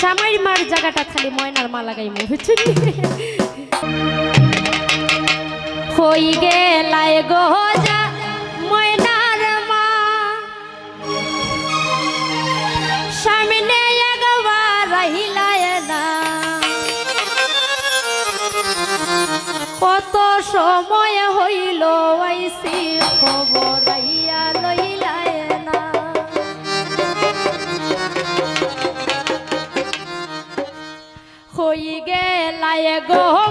জামাই মার জায়গাটা খালি ময়নার মা লাগাইমু, বুঝছেন হই গেলায় গো যা ময়নার মা। সামনে একবার রহিলায় না কত সময় হইল আইসি খবর হই গেলায় গো